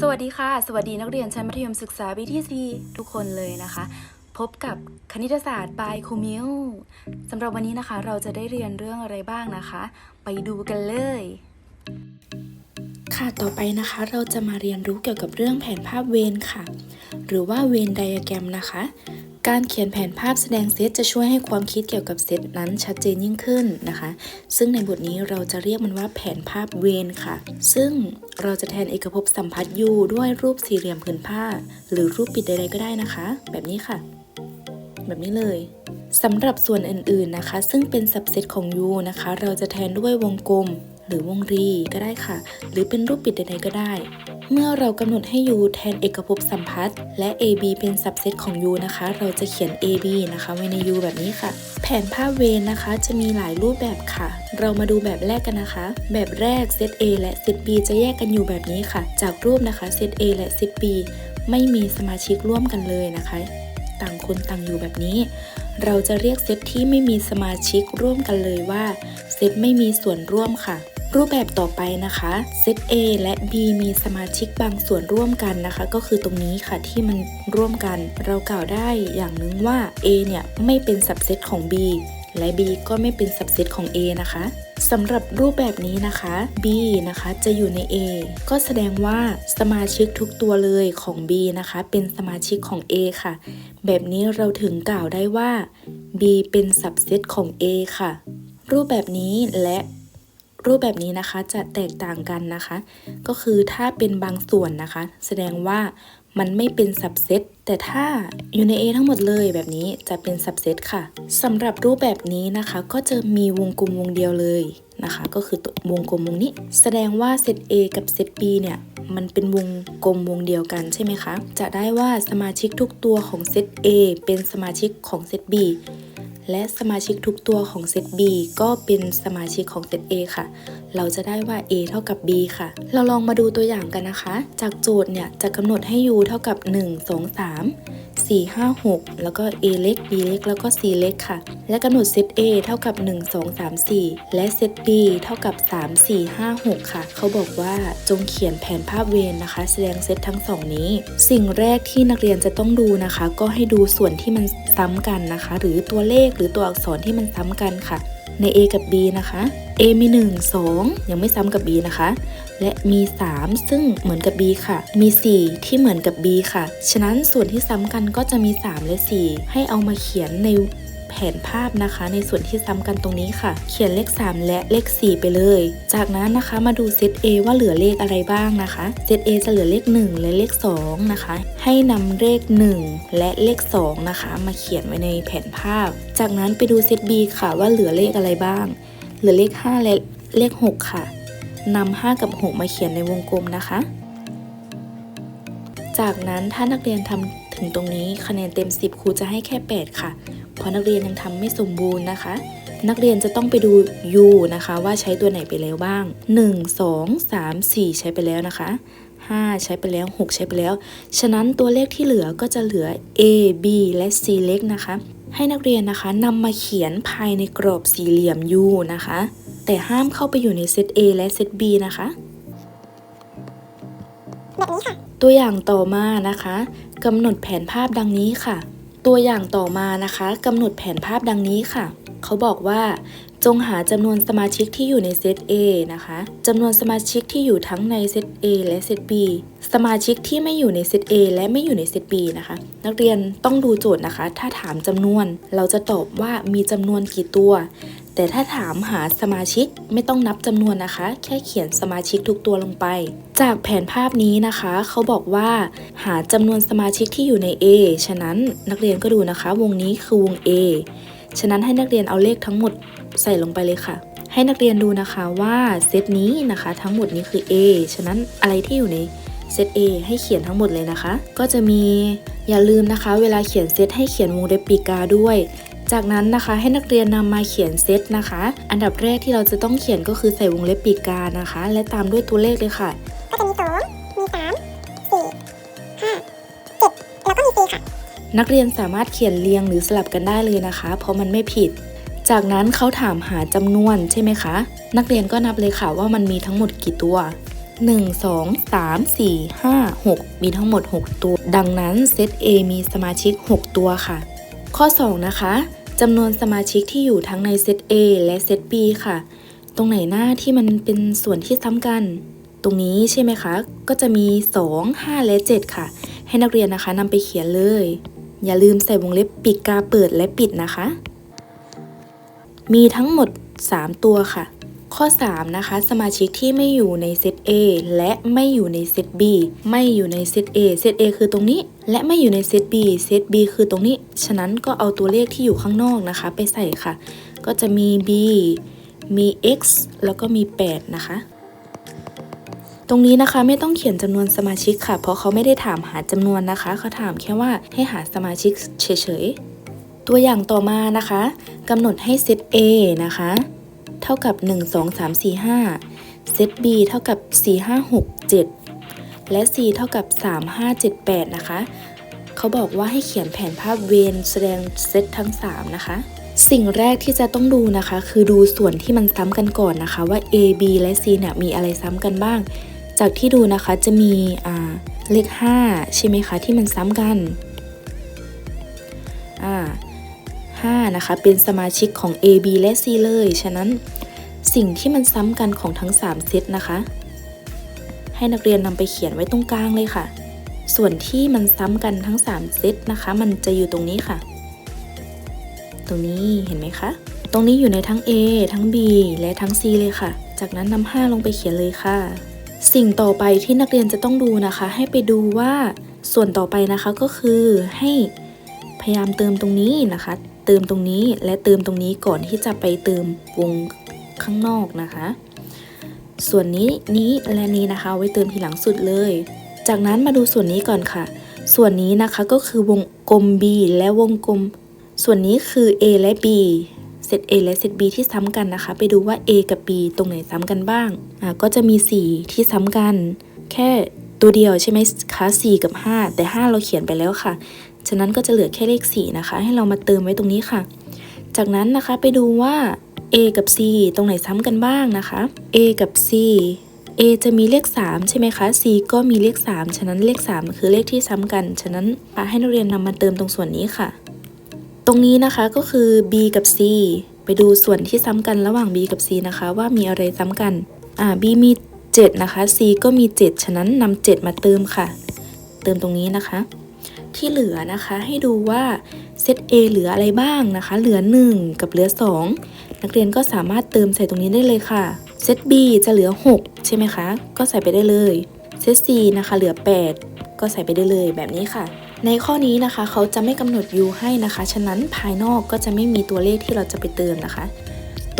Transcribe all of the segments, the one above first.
สวัสดีค่ะ สวัสดีนักเรียนชั้นมัธยมศึกษาปีที่ 4 ทุกคนเลยนะคะ พบกับคณิตศาสตร์บายครูมิวสำหรับวันนี้นะคะเราจะได้เรียนเรื่องอะไรบ้างนะคะ ไปดูกันเลย ค่ะต่อไปนะคะเราจะมาเรียนรู้เกี่ยวกับเรื่องแผนภาพเวนค่ะ หรือว่าเวนไดอะแกรมนะคะ การเขียนแผนภาพแสดงเซตจะช่วยให้ความคิดเกี่ยวกับเซตนั้นชัดเจนยิ่งขึ้นนะคะ ซึ่งในบทนี้เราจะเรียกมันว่าแผนภาพเวนค่ะ ซึ่งเราจะแทนเอกภพสัมพัทธ์ U ด้วยรูปสี่เหลี่ยมผืนผ้า หรือรูปปิดใดๆก็ได้นะคะ แบบนี้ค่ะ แบบนี้เลยสำหรับส่วนอื่นๆนะคะ ซึ่งเป็นสับเซตของ U นะคะ เราจะแทนด้วยวงกลม หรือวงรีก็ได้ค่ะ หรือเป็นรูปปิดใดๆก็ได้ เมื่อเรากำหนดให้ U แทนเอกภพสัมพัทธ์และ AB เป็นสับเซตของ U นะคะ เราจะเขียน AB นะคะไว้ใน U แบบนี้ค่ะ แผนภาพเวนนะคะจะมีหลายรูปแบบค่ะ เรามาดูแบบแรกกันนะคะ แบบแรกเซต A และเซต B จะแยกกันอยู่แบบนี้ค่ะ จากรูปนะคะเซต A และเซต B ไม่มีสมาชิกร่วมกันเลยนะคะ ต่างคนต่างอยู่แบบนี้ เราจะเรียกเซตที่ไม่มีสมาชิกร่วมกันเลยว่าเซตไม่มีส่วนร่วมค่ะ รูปแบบต่อไปนะคะเซต A และ B มีสมาชิกบางส่วนร่วมกันนะคะ ก็คือตรงนี้ค่ะที่มันร่วมกัน เรากล่าวได้อย่างหนึ่งว่า A เนี่ยไม่เป็นสับเซตของ B และ B ก็ไม่เป็นสับเซตของ A นะคะสำหรับรูปแบบนี้นะคะ B นะคะจะอยู่ใน A ก็แสดงว่าสมาชิกทุกตัวเลยของ B นะคะ เป็นสมาชิกของ A ค่ะ แบบนี้เราถึงกล่าวได้ว่า B เป็นสับเซตของ A ค่ะ รูปแบบนี้และ รูปแบบนี้นะคะจะแตกต่างกันนะคะ ก็คือถ้าเป็นบางส่วนนะคะ แสดงว่ามันไม่เป็นสับเซตแต่ถ้าอยู่ใน A ทั้งหมดเลยแบบนี้จะเป็นสับเซตค่ะสำหรับรูปแบบนี้นะคะก็จะมีวงกลมวงเดียวเลยนะคะ ก็คือวงกลมวงนี้ แสดงว่าเซต A กับเซต B เนี่ยมันเป็นวงกลมวงเดียวกันใช่ไหมคะ จะได้ว่าสมาชิกทุกตัวของเซต A เป็นสมาชิกของเซต B และสมาชิกทุกตัวของเซต B ก็เป็นสมาชิกของเซต A ค่ะ เราจะได้ว่า A เท่ากับ B ค่ะ เราลองมาดูตัวอย่างกันนะคะ จากโจทย์เนี่ยจะกำหนดให้ U เท่ากับ 1 2 3 4 5 6 แล้วก็ A เล็ก B เล็ก แล้วก็ C เล็กค่ะ และกำหนดเซต A เท่ากับ 1 2 3 4 และเซต B เท่ากับ 3 4 5 6 ค่ะ เขาบอกว่าจงเขียนแผนภาพเวนนะคะ แสดงเซตทั้งสองนี้ สิ่งแรกที่นักเรียนจะต้องดูนะคะ ก็ให้ดูส่วนที่มันซ้ำกันนะคะ หรือตัวเลขหรือตัวอักษรที่มันซ้ำกันค่ะ ใน A กับ B นะคะ A มี 1 2 ยังไม่ซ้ำกับ B นะคะ และมี 3 ซึ่งเหมือนกับ B ค่ะ มี 4 ที่เหมือนกับ B ค่ะ ฉะนั้นส่วนที่ซ้ำกันก็จะมี 3 และ 4 ให้เอามาเขียนใน ผนภาพนะคะ ในส่วนที่ซ้ำกันตรงนี้ค่ะ เขียนเลข 3 และเลข 4 ไปเลย จากนั้นนะคะมาดูเซต A ว่าเหลือเลขอะไรบ้างนะคะเซต A จะเหลือเลข 1 และเลข 2 นะคะ ให้นำเลข 1 และเลข 2 นะคะ มาเขียนไว้ในแผนภาพ จากนั้นไปดูเซต B ค่ะว่าเหลือเลขอะไรบ้าง เหลือเลข 5 และเลข 6 ค่ะนำ5กับ 6 มาเขียนในวงกลมนะคะ จากนั้นถ้านักเรียนทำถึงตรงนี้คะแนนเต็ม 10 ครูจะให้แค่ 8 ค่ะ ราะนักเรียนยังทำไม่สมบูรณ์นะคะ นักเรียนจะต้องไปดู U นะคะ ว่าใช้ตัวไหนไปแล้วบ้าง 1 2 3 4 ใช้ไปแล้วนะคะ 5 ใช้ไปแล้ว 6 ใช้ไปแล้ว ฉะนั้นตัวเลขที่เหลือก็จะเหลือ A B และ C เล็กนะคะ ให้นักเรียนนะคะนำมาเขียนภายในกรอบสี่เหลี่ยม U นะคะ แต่ห้ามเข้าไปอยู่ในเซต A และเซต B นะคะแบบนี้ค่ะ ตัวอย่างต่อมานะคะกำหนดแผนภาพดังนี้ค่ะ ตัวอย่างต่อมานะคะกำหนดแผนภาพดังนี้ค่ะ เขาบอกว่า จงหาจำนวนสมาชิกที่อยู่ในเซต A นะคะจำนวนสมาชิกที่อยู่ทั้งในเซต A และเซต B สมาชิกที่ไม่อยู่ในเซต A และไม่อยู่ในเซต B นะคะ นักเรียนต้องดูโจทย์นะคะ ถ้าถามจำนวน เราจะตอบว่ามีจำนวนกี่ตัว แต่ถ้าถามหาสมาชิกไม่ต้องนับจำนวนนะคะ แค่เขียนสมาชิกทุกตัวลงไป จากแผนภาพนี้นะคะ เขาบอกว่าหาจำนวนสมาชิกที่อยู่ใน A ฉะนั้นนักเรียนก็ดูนะคะ วงนี้คือวง A ฉะนั้นให้นักเรียนเอาเลขทั้งหมดใส่ลงไปเลยค่ะ ให้นักเรียนดูนะคะว่าเซตนี้นะคะทั้งหมดนี้คือ A ฉะนั้นอะไรที่อยู่ในเซต A ให้เขียนทั้งหมดเลยนะคะ ก็จะมีอย่าลืมนะคะ เวลาเขียนเซตให้เขียนวงเล็บปีกาด้วย จากนั้นนะคะให้นักเรียนนำมาเขียนเซตนะคะ อันดับแรกที่เราจะต้องเขียนก็คือใส่วงเล็บปีกานะคะ และตามด้วยตัวเลขเลยค่ะ ก็จะมีสองมีสามสี่ห้าเจ็ดแล้วก็มีสี่ค่ะ นักเรียนสามารถเขียนเรียงหรือสลับกันได้เลยนะคะ เพราะมันไม่ผิด จากนั้นเขาถามหาจำนวนใช่ไหมคะ นักเรียนก็นับเลยค่ะว่ามันมีทั้งหมดกี่ตัว1 2 3 4 5 6 มีทั้งหมด 6 ตัว ดังนั้นเซต A มีสมาชิก 6 ตัวค่ะ ข้อ 2 นะคะ จำนวนสมาชิกที่อยู่ทั้งในเซต A และเซต B ค่ะ ตรงไหนหน้าที่มันเป็นส่วนที่ซ้ำกัน ตรงนี้ใช่ไหมคะ ก็จะมี 2 5 และ 7 ค่ะ ให้นักเรียนนะคะนำไปเขียนเลย อย่าลืมใส่วงเล็บปิดกาเปิดและปิดนะคะ มีทั้งหมด 3 ตัวค่ะ ข้อ 3 นะคะ สมาชิกที่ไม่อยู่ในเซต A และไม่อยู่ในเซต B ไม่อยู่ในเซต A เซต A คือตรงนี้ และไม่อยู่ในเซต B เซต B คือตรงนี้ ฉะนั้นก็เอาตัวเลขที่อยู่ข้างนอกนะคะ ไปใส่ค่ะ ก็จะมี B มี X แล้วก็มี 8 นะคะ ตรงนี้นะคะไม่ต้องเขียนจำนวนสมาชิกค่ะ เพราะเขาไม่ได้ถามหาจำนวนนะคะ เขาถามแค่ว่าให้หาสมาชิกเฉยๆ ตัวอย่างต่อมานะคะกำหนดให้เซต A นะคะ เท่ากับ 1 2 3 4 5 เซต B เท่ากับ 4 5 6 7 และ C เท่ากับ 3 5 7 8 นะคะ เขาบอกว่าให้เขียนแผนภาพเวนแสดงเซตทั้ง 3 นะคะ สิ่งแรกที่จะต้องดูนะคะ คือดูส่วนที่มันซ้ำกันก่อนนะคะ ว่า A B และ C เนี่ยมีอะไรซ้ำกันบ้าง จากที่ดูนะคะจะมีอ่าเลข 5 ใช่ไหมคะ ที่มันซ้ำกันอ่า 5 นะคะ เป็นสมาชิกของ A B และ C เลย ฉะนั้นสิ่งที่มันซ้ำกันของทั้ง 3 เซตนะคะ ให้นักเรียนนำไปเขียนไว้ตรงกลางเลยค่ะ ส่วนที่มันซ้ำกันทั้ง 3 เซตนะคะ มันจะอยู่ตรงนี้ค่ะ ตรงนี้เห็นไหมคะ ตรงนี้อยู่ในทั้ง A ทั้ง B และทั้ง C เลยค่ะ จากนั้นนำ5ลงไปเขียนเลยค่ะ สิ่งต่อไปที่นักเรียนจะต้องดูนะคะ ให้ไปดูว่าส่วนต่อไปนะคะก็คือให้พยายามเติมตรงนี้นะคะ เติมตรงนี้และเติมตรงนี้ก่อนที่จะไปเติมวงข้างนอกนะคะ ส่วนนี้นี้และนี้นะคะ ไว้เติมทีหลังสุดเลย จากนั้นมาดูส่วนนี้ก่อนค่ะ ส่วนนี้นะคะก็คือวงกลม B และวงกลม ส่วนนี้คือ A และ B เซต A และเซต B ที่ซ้ำกันนะคะ ไปดูว่า A กับ B ตรงไหนซ้ำกันบ้างอ่าก็จะมี 4 ที่ซ้ำกัน แค่ตัวเดียวใช่ไหมคะ4กับ 5 แต่ 5 เราเขียนไปแล้วค่ะ ฉะนั้นก็จะเหลือแค่เลข 4 นะคะ ให้เรามาเติมไว้ตรงนี้ค่ะ จากนั้นนะคะไปดูว่า A กับ C ตรงไหนซ้ำกันบ้างนะคะ A กับ C A จะมีเลข 3 ใช่ไหมคะ C ก็มีเลข 3 ฉะนั้นเลข 3 คือเลขที่ซ้ำกัน ฉะนั้นให้นักเรียนนำมาเติมตรงส่วนนี้ค่ะ ตรงนี้นะคะก็คือ B กับ C ไปดูส่วนที่ซ้ำกันระหว่าง B กับ C นะคะว่ามีอะไรซ้ำกัน อ่า B มี 7 นะคะ C ก็มี 7 ฉะนั้นนำ7มาเติมค่ะ เติมตรงนี้นะคะ ที่เหลือนะคะ ให้ดูว่าเซต A เหลืออะไรบ้างนะคะ เหลือ 1 กับเหลือ 2 นักเรียนก็สามารถเติมใส่ตรงนี้ได้เลยค่ะ เซต B จะเหลือ 6 ใช่ไหมคะ ก็ใส่ไปได้เลย เซต C นะคะ เหลือ 8 ก็ใส่ไปได้เลยแบบนี้ค่ะ ในข้อนี้นะคะเขาจะไม่กำหนด u ให้นะคะ ฉะนั้นภายนอกก็จะไม่มีตัวเลขที่เราจะไปเติมนะคะ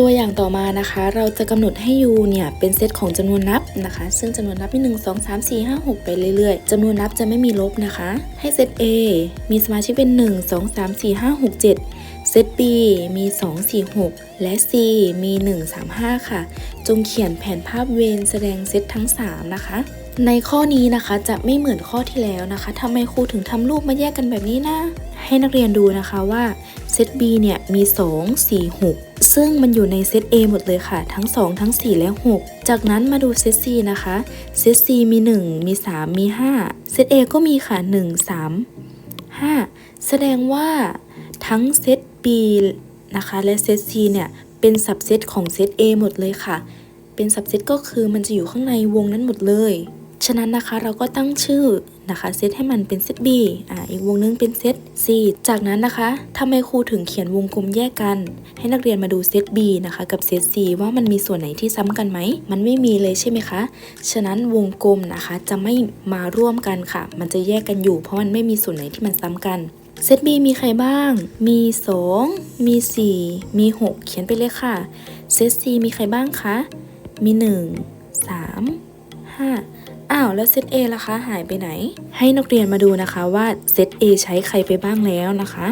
ตัวอย่างต่อมานะคะ เราจะกำหนดให้ u เนี่ยเป็นเซตของจำนวนนับนะคะ ซึ่งจำนวนนับมี 1 2 3 4 5 6 ไปเรื่อยๆจำนวนนับจะไม่มีลบนะคะ ให้เซต A มีสมาชิกเป็น 1 2 3 4 5 6 7 เซต B มี 2 4 6 และ C มี 1 3 5 ค่ะ จงเขียนแผนภาพเวนแสดงเซตทั้ง 3 นะคะ ในข้อนี้นะคะจะไม่เหมือนข้อที่แล้วนะคะทำไมครูถึงทำรูปมาแยกกันแบบนี้นะ ให้นักเรียนดูนะคะว่าเซต B เนี่ยมี 2 4 6 ซึ่งมันอยู่ในเซต A หมดเลยค่ะ ทั้ง 2 ทั้ง 4 และ 6 จากนั้นมาดูเซต C นะคะเซต C มี 1 มี 3 มี 5 เซต A ก็มีค่ะ 1 3 5 แสดงว่าทั้งเซต B นะคะและเซต C เนี่ยเป็นสับเซตของเซต A หมดเลยค่ะเป็นสับเซตก็คือมันจะอยู่ข้างในวงนั้นหมดเลย ฉะนั้นนะคะเราก็ตั้งชื่อนะคะเซตให้มันเป็นเซต B อ่าอีกวงนึงเป็นเซต C จากนั้นนะคะทำไมครูถึงเขียนวงกลมแยกกัน ให้นักเรียนมาดูเซต B นะคะกับเซต C ว่ามันมีส่วนไหนที่ซ้ำกันไหม มันไม่มีเลยใช่ไหมคะ ฉะนั้นวงกลมนะคะจะไม่มาร่วมกันค่ะ มันจะแยกกันอยู่เพราะมันไม่มีส่วนไหนที่มันซ้ำกันเซต B มีใครบ้าง มี 2 มี 4 มี 6 เขียนไปเลยค่ะ เซต C มีใครบ้างคะ มี 1 3 5 อ้าวแล้วเซต A ล่ะคะหายไปไหน ให้นักเรียนมาดูนะคะว่าเซต A ใช้ใครไปบ้างแล้วนะคะ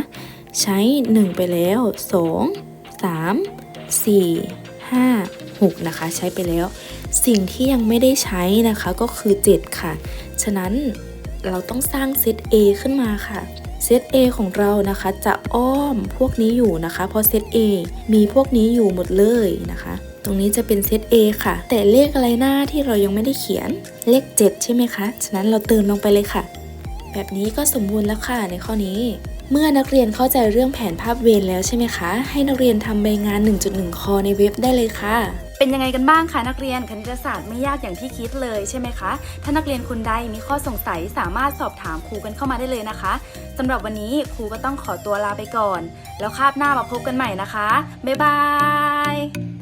ใช้ 1 ไปแล้ว 2 3 4 5 6นะคะใช้ไปแล้ว สิ่งที่ยังไม่ได้ใช้นะคะก็คือ 7 ค่ะ ฉะนั้นเราต้องสร้างเซต A ขึ้นมาค่ะเซต A ของเรานะคะจะอ้อมพวกนี้อยู่นะคะ เพราะเซต A มีพวกนี้อยู่หมดเลยนะคะ ตรงนี้จะเป็นเซต A ค่ะ แต่เลขอะไรหน้าที่เรายังไม่ได้เขียนเลข 7 ใช่ไหมคะ ฉะนั้นเราเติมลงไปเลยค่ะ แบบนี้ก็สมบูรณ์แล้วค่ะในข้อนี้ เมื่อนักเรียนเข้าใจเรื่องแผนภาพเวรแล้วใช่ไหมคะ ให้นักเรียนทำใบงาน 1.1 คอในเว็บได้เลยค่ะเป็นยังไงกันบ้างคะนักเรียนคณิตศาสตร์ไม่ยากอย่างที่คิดเลยใช่ไหมคะ ถ้านักเรียนคนใดมีข้อสงสัยสามารถสอบถามครูกันเข้ามาได้เลยนะคะสำหรับวันนี้ครูก็ต้องขอตัวลาไปก่อน แล้วคาบหน้ามาพบกันใหม่นะคะ บ๊ายบาย